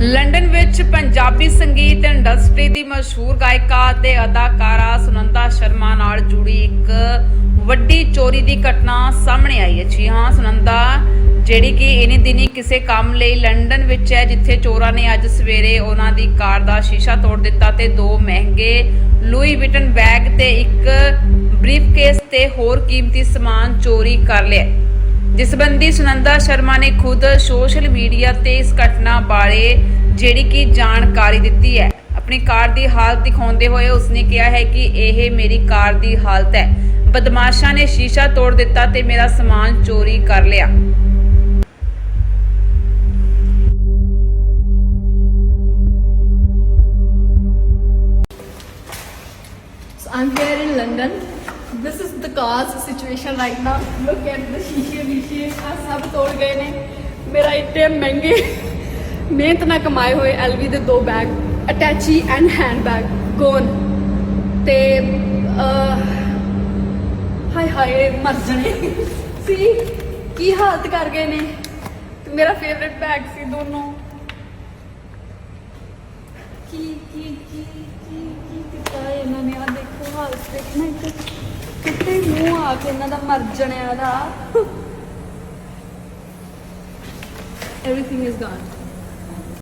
London ਵਿੱਚ ਪੰਜਾਬੀ ਸੰਗੀਤ industry ਦੀ ਮਸ਼ਹੂਰ ਗਾਇਕਾ ਅਤੇ ਅਦਾਕਾਰਾ ਸੁਨੰਦਾ ਸ਼ਰਮਾ ਨਾਲ ਜੁੜੀ ਇੱਕ ਵੱਡੀ ਚੋਰੀ ਦੀ ਘਟਨਾ ਸਾਹਮਣੇ ਆਈ ਹੈ। ਜੀ ਹਾਂ, ਸੁਨੰਦਾ, ਜਿਹੜੀ ਕਿ ਇਨੀ ਦਿਨੀ ਕਿਸੇ ਕੰਮ ਲਈ ਲੰਡਨ ਵਿੱਚ ਹੈ, ਜਿੱਥੇ ਚੋਰਾਂ ਨੇ ਅੱਜ ਸਵੇਰੇ ਉਹਨਾਂ ਦੀ ਕਾਰ ਦਾ ਸ਼ੀਸ਼ਾ ਤੋੜ ਦਿੱਤਾ ਤੇ ਦੋ ਮਹਿੰਗੇ ਲੂਈ ਵਿਟਨ ਬੈਗ ਤੇ ਇੱਕ ਬਰੀਫਕੇਸ ਤੇ ਹੋਰ ਕੀਮਤੀ ਸਮਾਨ ਚੋਰੀ ਕਰ ਲਿਆ। ਜਿਸ ਸੰਬੰਧੀ ਸੁਨੰਦਾ ਸ਼ਰਮਾ ਨੇ ਖੁਦ ਸੋਸ਼ਲ ਮੀਡੀਆ ਤੇ ਇਸ ਘਟਨਾ ਬਾਰੇ ਜਿਹੜੀ ਕਿ ਜਾਣਕਾਰੀ ਦਿੱਤੀ ਹੈ। ਆਪਣੀ ਕਾਰ ਦੀ ਹਾਲਤ ਦਿਖਾਉਂਦੇ ਹੋਏ ਉਸਨੇ ਕਿਹਾ ਹੈ ਕਿ ਇਹ ਮੇਰੀ ਕਾਰ ਦੀ ਹਾਲਤ ਹੈ। ਬਦਮਾਸ਼ਾਂ ਨੇ ਸ਼ੀਸ਼ਾ ਤੋੜ ਦਿੱਤਾ ਤੇ ਮੇਰਾ ਸਮਾਨ ਚੋਰੀ ਕਰ ਲਿਆ। So, I'm here in London. This is the car's situation right now. Look at the ਸ਼ੀਸ਼ੇ ਵੀਸ਼ੇ ਆ ਸਭ ਤੋੜ ਗਏ ਨੇ ਮੇਰਾ ਇੱਥੇ ਮਹਿੰਗੇ ਮਿਹਨਤ ਨਾਲ ਕਮਾਏ ਹੋਏ ਐਲਵੀ ਦੇ ਦੋ bag attache and hand bag gone ਤੇ ਹਾਏ ਹਾਏ ਮਰ ਜਣੇ ਸੀ ਕੀ ਹਾਲਤ ਕਰ ਗਏ ਨੇ ਮੇਰਾ ਫੇਵਰਿਟ ਬੈਗ ਸੀ ਦੋਨੋਂ ਕੀ ਕੀ ਕੀ ਕੀ ਕੀ ਕੀਤਾ ਇਹਨਾਂ ਨੇ ਆ ਦੇਖੋ ਹਾਲਤ ਦੇਖਣਾ ਇੱਕ ਕਿੱਥੇ ਮੂੰਹ ਆ ਕੇ ਇਹਨਾਂ ਦਾ ਮਰ ਜਣਿਆ ਦਾ? Everything is gone.